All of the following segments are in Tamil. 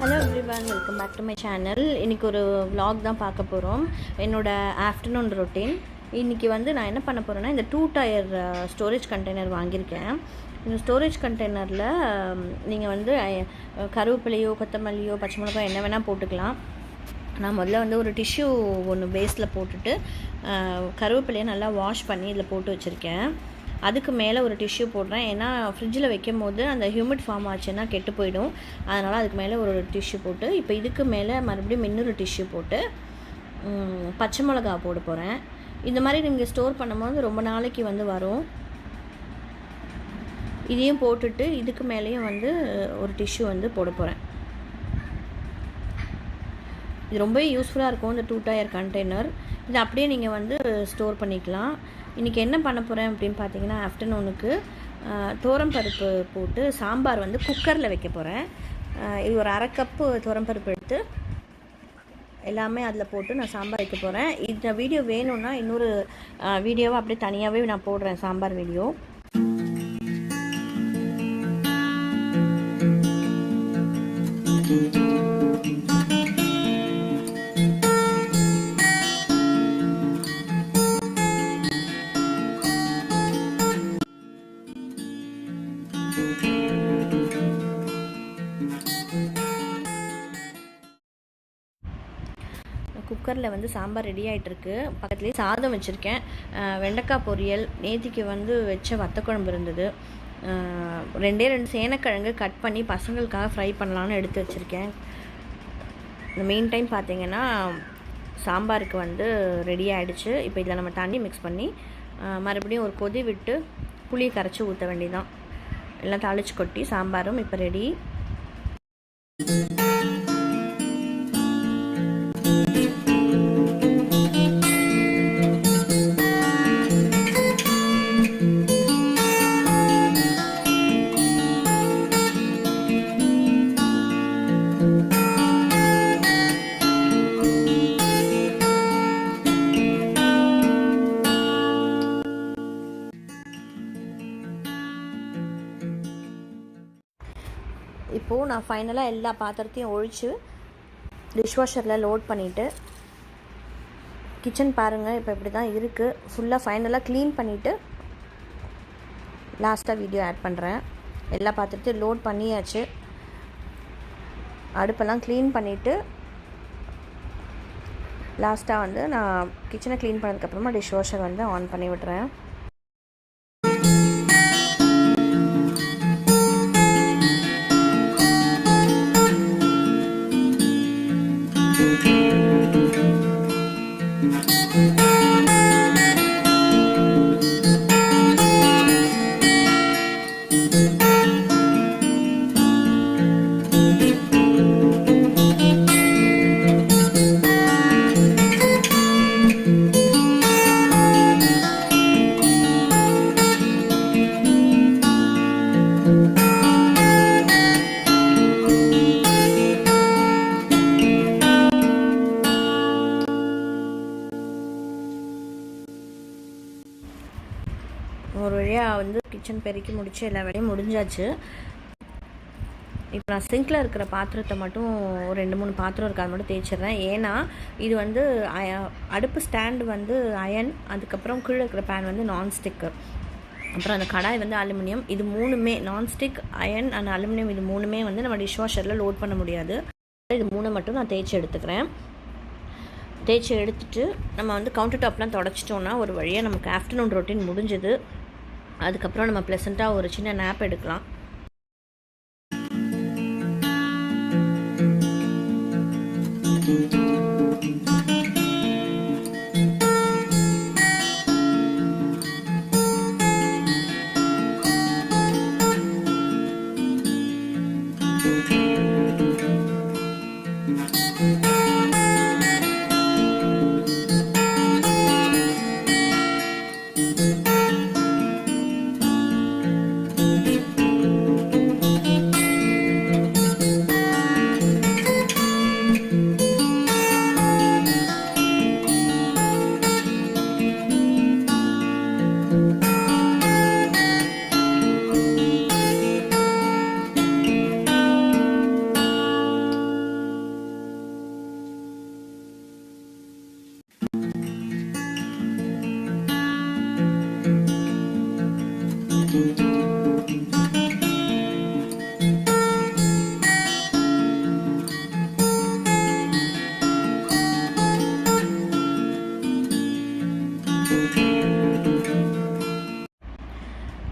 மை சேனல் இன்றைக்கி ஒரு வ்ளாக் தான் பார்க்க போகிறோம் என்னோடய ஆஃப்டர்நூன் ரொட்டீன் இன்றைக்கி வந்து நான் என்ன பண்ண போகிறேன்னா இந்த டூ டயர் ஸ்டோரேஜ் கண்டெய்னர் வாங்கியிருக்கேன். இந்த ஸ்டோரேஜ் கண்டெய்னரில் நீங்கள் வந்து கருவேப்பிலையோ கொத்தமல்லியோ பச்சை மிளகாய் என்ன வேணால் போட்டுக்கலாம். நான் முதல்ல வந்து ஒரு டிஷ்யூ ஒன்று பேஸில் போட்டுட்டு கருவேப்பிலையை நல்லா வாஷ் பண்ணி இதில் போட்டு வச்சுருக்கேன். அதுக்கு மேலே ஒரு டிஷ்யூ போடுறேன். ஏன்னா ஃப்ரிட்ஜில் வைக்கும் போது அந்த ஹியூமிட் ஃபார்ம் ஆச்சுன்னா கெட்டு போயிடும். அதனால் அதுக்கு மேலே ஒரு டிஷ்யூ போட்டு இப்போ இதுக்கு மேலே மறுபடியும் இன்னொரு டிஷ்யூ போட்டு பச்சை மிளகா போட போகிறேன் இந்த மாதிரி நீங்கள் ஸ்டோர் பண்ணும்போது ரொம்ப நாளைக்கு வந்து வரும். இதையும் போட்டுட்டு இதுக்கு மேலேயும் வந்து ஒரு டிஷ்யூ வந்து போட போகிறேன் இது ரொம்ப யூஸ்ஃபுல்லாக இருக்கும் இந்த டூ டயர் கண்டெய்னர் இது அப்படியே நீங்கள் வந்து ஸ்டோர் பண்ணிக்கலாம். இன்றைக்கி என்ன பண்ண போகிறேன் அப்படின்னு பார்த்தீங்கன்னா ஆஃப்டர்நூனுக்கு தோரம் பருப்பு போட்டு சாம்பார் வந்து குக்கரில் வைக்க போகிறேன் இது ஒரு அரை கப்பு தோரம் பருப்பு எடுத்து எல்லாமே அதில் போட்டு நான் சாம்பார் வைக்க போகிறேன் இந்த வீடியோ வேணும்னா இன்னொரு வீடியோவை அப்படியே தனியாகவே நான் போடுறேன் சாம்பார் வீடியோ குக்கரில் வந்து சாம்பார் ரெடி ஆகிட்டுருக்கு பக்கத்துலேயே சாதம் வச்சுருக்கேன். வெண்டைக்காய் பொரியல் நேத்திக்கு வந்து வச்ச வத்தக்குழம்பு இருந்தது. ரெண்டே ரெண்டு சேனக்கிழங்கு கட் பண்ணி பசங்களுக்காக ஃப்ரை பண்ணலான்னு எடுத்து வச்சுருக்கேன். இந்த மெயின் டைம் பார்த்திங்கன்னா சாம்பாருக்கு வந்து ரெடி ஆகிடுச்சு இப்போ இதில் நம்ம தண்ணி மிக்ஸ் பண்ணி மறுபடியும் ஒரு கொதி விட்டு புளியை கரைச்சி ஊற்ற வேண்டியதான் எல்லாம் தாளிச்சு கொட்டி சாம்பாரும் இப்போ ரெடி நான் ஃபைனலாக எல்லா பாத்திரத்தையும் ஒழித்து டிஷ்வாஷரில் லோட் பண்ணிவிட்டு கிச்சன் பாருங்கள் இப்போ இப்படி தான் இருக்குது ஃபுல்லாக ஃபைனலாக க்ளீன் பண்ணிவிட்டு லாஸ்ட்டாக வீடியோ ஆட் பண்ணுறேன் எல்லா பாத்திரத்தையும் லோட் பண்ணியாச்சு. அடுப்பெல்லாம் க்ளீன் பண்ணிவிட்டு லாஸ்ட்டாக வந்து நான் கிச்சனை க்ளீன் பண்ணதுக்கப்புறமா டிஷ் வாஷர் வந்து ஆன் பண்ணி விட்றேன். ஒரு வழியாக வந்து கிச்சன் பெருக்கி முடித்து எல்லா வேலையும் முடிஞ்சாச்சு. இப்போ நான் சிங்கில் இருக்கிற பாத்திரத்தை மட்டும் ஒரு ரெண்டு மூணு பாத்திரம் இருக்காது மட்டும் தேய்ச்சிடுறேன். ஏன்னா இது வந்து அய- அடுப்பு ஸ்டாண்டு வந்து அயன் அதுக்கப்புறம் கீழே இருக்கிற பேன் வந்து நான்ஸ்டிக்கு அப்புறம் அந்த கடாய் வந்து அலுமினியம் இது மூணுமே நான்ஸ்டிக் அயன் அண்ட் அலுமினியம் இது மூணுமே வந்து நம்ம டிஷ் வாஷரில் லோட் பண்ண முடியாது. இது மூணு மட்டும் நான் தேய்ச்சி எடுத்துக்கிறேன். தேய்ச்சி எடுத்துட்டு நம்ம வந்து கவுண்டர் டாப்லாம் தொடச்சிட்டோன்னா ஒரு வழியாக நமக்கு ஆஃப்டர்நூன் ரொட்டீன் முடிஞ்சுது. அதுக்கப்புறம் நம்ம ப்ளசண்ட்டாக ஒரு சின்ன நேப் எடுக்கலாம்.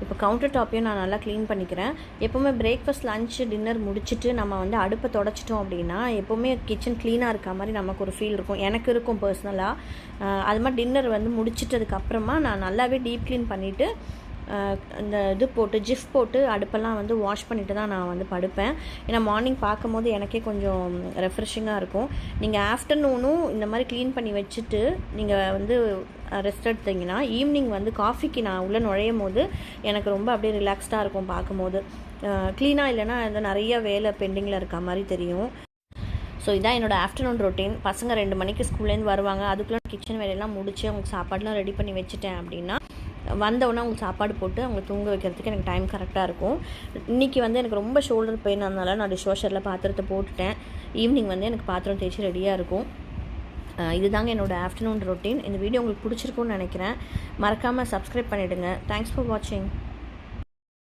இப்போ கவுண்டர் டாப்பையும் நான் நல்லா க்ளீன் பண்ணிக்கிறேன். எப்போவுமே பிரேக்ஃபாஸ்ட் லன்ச் டின்னர் முடிச்சுட்டு நம்ம வந்து அடுப்பை தொடச்சிட்டோம் அப்படின்னா எப்போவுமே கிச்சன் க்ளீனாக இருக்க மாதிரி நமக்கு ஒரு ஃபீல் இருக்கும். எனக்கு இருக்கும் பர்சனலாக அது மாதிரி டின்னர் வந்து முடிச்சிட்டதுக்கப்புறமா நான் நல்லாவே டீப் க்ளீன் பண்ணிவிட்டு இந்த இது போட்டு ஜிஃப் போட்டு அடுப்பெல்லாம் வந்து வாஷ் பண்ணிட்டு தான் நான் வந்து படுப்பேன். ஏன்னா மார்னிங் பார்க்கும்போது எனக்கே கொஞ்சம் ரெஃப்ரெஷிங்காக இருக்கும். நீங்கள் ஆஃப்டர்நூனும் இந்த மாதிரி க்ளீன் பண்ணி வச்சுட்டு நீங்கள் வந்து ரெஸ்ட் எடுத்தீங்கன்னா ஈவினிங் வந்து காஃபிக்கு நான் உள்ளே நுழையும் போது எனக்கு ரொம்ப அப்படியே ரிலாக்ஸ்டாக இருக்கும் பார்க்கும்போது. க்ளீனாக இல்லைன்னா வந்து நிறைய வேலை பெண்டிங்கில் இருக்க மாதிரி தெரியும். ஸோ இதான் என்னோடய ஆஃப்டர்நூன் ரொட்டீன் பசங்க ரெண்டு மணிக்கு ஸ்கூல்லேருந்து வருவாங்க. அதுக்குள்ளே கிச்சன் வேலையெல்லாம் முடிச்சு அவங்களுக்கு சாப்பாடுலாம் ரெடி பண்ணி வச்சுட்டேன் அப்படின்னா வந்தவுடனே அவங்களுக்கு சாப்பாடு போட்டு அவங்க தூங்க வைக்கிறதுக்கு எனக்கு டைம் கரெக்டாக இருக்கும். இன்றைக்கி வந்து எனக்கு ரொம்ப ஷோல்டர் பெயின் அதனால நான் டிஷ்வாஷரில் பாத்திரத்தை போட்டுட்டேன். ஈவினிங் வந்து எனக்கு பாத்திரம் தேய்ச்சி ரெடியாக இருக்கும். இதுதாங்க என்னோடய ஆஃப்டர்நூன் ரொட்டீன் இந்த வீடியோ உங்களுக்கு பிடிச்சிருக்கும்னு நினைக்கிறேன். மறக்காமல் சப்ஸ்கிரைப் பண்ணிவிடுங்க தேங்க்ஸ் ஃபார் வாட்சிங்